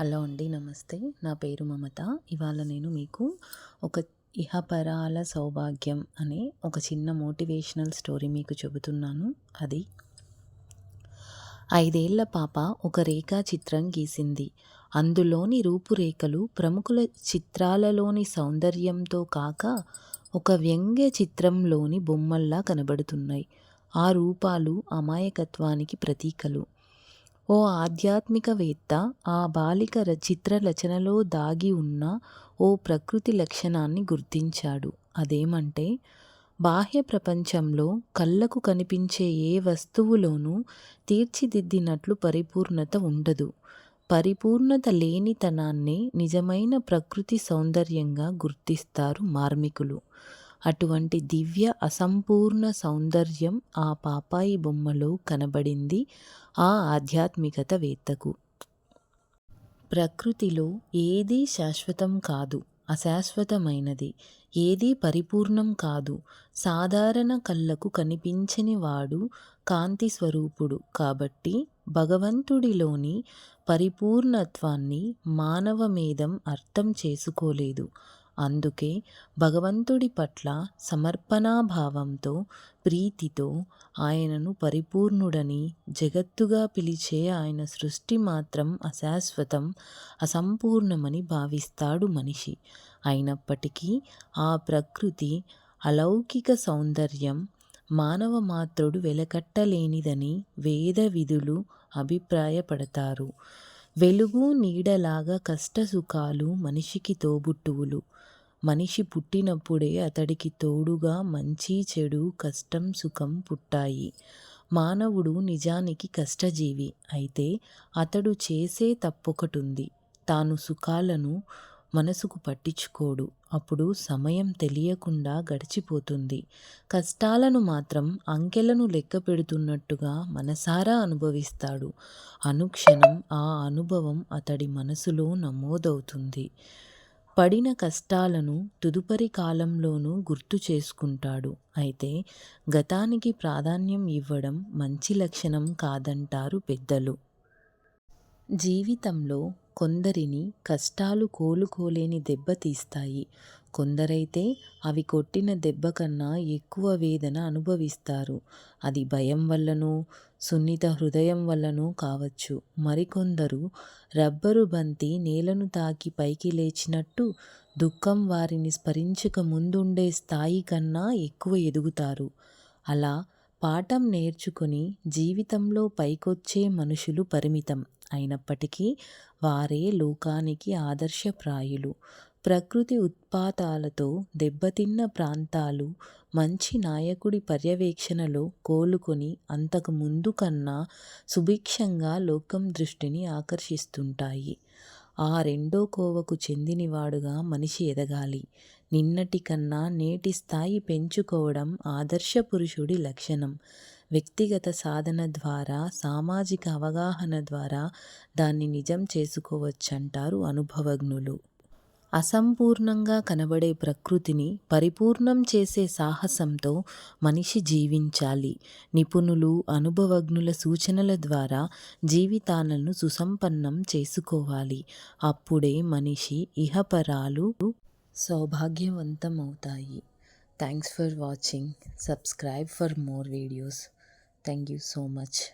Hello అండి నమస్తే. నా పేరు మమత. ఇవాళ నేను మీకు ఒక ఇహపరాల సౌభాగ్యం అనే ఒక చిన్న మోటివేషనల్ స్టోరీ మీకు చెబుతున్నాను. అది ఐదేళ్ళ పాప ఒక రేఖా చిత్రం గీసింది. అందులోని రూపురేఖలు ప్రముఖుల చిత్రాలలోని సౌందర్యంతో కాక ఒక వ్యంగ్య చిత్రంలోని బొమ్మల్లా కనబడుతున్నాయి. ఆ రూపాలు అమాయకత్వానికి ప్రతీకలు. ఓ ఆధ్యాత్మికవేత్త ఆ బాలిక చిత్రరచనలో దాగి ఉన్న ఓ ప్రకృతి లక్షణాన్ని గుర్తించాడు. అదేమంటే బాహ్య ప్రపంచంలో కళ్ళకు కనిపించే ఏ వస్తువులోనూ తీర్చిదిద్దినట్లు పరిపూర్ణత ఉండదు. పరిపూర్ణత లేనితనాన్నే నిజమైన ప్రకృతి సౌందర్యంగా గుర్తిస్తారు మార్మికులు. అటువంటి దివ్య అసంపూర్ణ సౌందర్యం ఆ పాపాయి బొమ్మలో కనబడింది ఆ ఆధ్యాత్మికతవేత్తకు ప్రకృతిలో ఏదీ శాశ్వతం కాదు అశాశ్వతమైనది. ఏదీ పరిపూర్ణం కాదు. సాధారణ కళ్ళకు కనిపించని వాడు కాంతి స్వరూపుడు కాబట్టి భగవంతుడిలోని పరిపూర్ణత్వాన్ని మానవ మేధం అర్థం చేసుకోలేదు. అందుకే భగవంతుడి పట్ల సమర్పణాభావంతో ప్రీతితో ఆయనను పరిపూర్ణుడని జగత్తుగా పిలిచే ఆయన సృష్టి మాత్రం అశాశ్వతం అసంపూర్ణమని భావిస్తాడు మనిషి. అయినప్పటికీ ఆ ప్రకృతి అలౌకిక సౌందర్యం మానవ మాత్రుడు వెలకట్టలేనిదని వేద విధులు అభిప్రాయపడతారు. వెలుగు నీడలాగా కష్టసుఖాలు మనిషికి తోబుట్టువులు. మనిషి పుట్టినప్పుడే అతడికి తోడుగా మంచి చెడు కష్టం సుఖం పుట్టాయి. మానవుడు నిజానికి కష్టజీవి. అయితే అతడు చేసే తప్పొకటుంది. తాను సుఖాలను మనసుకు పట్టించుకోడు. అప్పుడు సమయం తెలియకుండా గడిచిపోతుంది. కష్టాలను మాత్రం అంకెలను లెక్క పెడుతున్నట్టుగా మనసారా అనుభవిస్తాడు. అనుక్షణం ఆ అనుభవం అతడి మనసులో నమోదవుతుంది. పడిన కష్టాలను తదుపరి కాలంలోనూ గుర్తు చేసుకుంటాడు. అయితే గతానికి ప్రాధాన్యం ఇవ్వడం మంచి లక్షణం కాదంటారు పెద్దలు. జీవితంలో కొందరిని కష్టాలు కోలుకోలేని దెబ్బతీస్తాయి కొందరైతే అవి కొట్టిన దెబ్బ కన్నా ఎక్కువ వేదన అనుభవిస్తారు. అది భయం వల్లనో సున్నిత హృదయం వల్లనో కావచ్చు. మరికొందరు రబ్బరు బంతి నేలను తాకి పైకి లేచినట్టు దుఃఖం వారిని స్మరించక ముందుండే స్థాయి కన్నా ఎక్కువ ఎదుగుతారు. అలా పాఠం నేర్చుకుని జీవితంలో పైకొచ్చే మనుషులు పరిమితం. అయినప్పటికీ వారే లోకానికి ఆదర్శప్రాయులు. ప్రకృతి ఉత్పాతాలతో దెబ్బతిన్న ప్రాంతాలు మంచి నాయకుడి పర్యవేక్షణలో కోలుకొని అంతకు ముందు కన్నా సుభిక్షంగా లోకం దృష్టిని ఆకర్షిస్తుంటాయి. ఆ రెండో కోవకు చెందినవాడుగా మనిషి ఎదగాలి. నిన్నటి కన్నా నేటి స్థాయి పెంచుకోవడం ఆదర్శ పురుషుడి లక్షణం. వ్యక్తిగత సాధన ద్వారా సామాజిక అవగాహన ద్వారా దాన్ని నిజం చేసుకోవచ్చంటారు అనుభవజ్ఞులు. అసంపూర్ణంగా కనబడే ప్రకృతిని పరిపూర్ణం చేసే సాహసంతో మనిషి జీవించాలి. నిపుణులు అనుభవజ్ఞుల సూచనల ద్వారా జీవితాలను సుసంపన్నం చేసుకోవాలి. అప్పుడే మనిషి ఇహపరాలు సౌభాగ్యవంతమవుతాయి. Thanks for watching subscribe for more videos Thank you so much.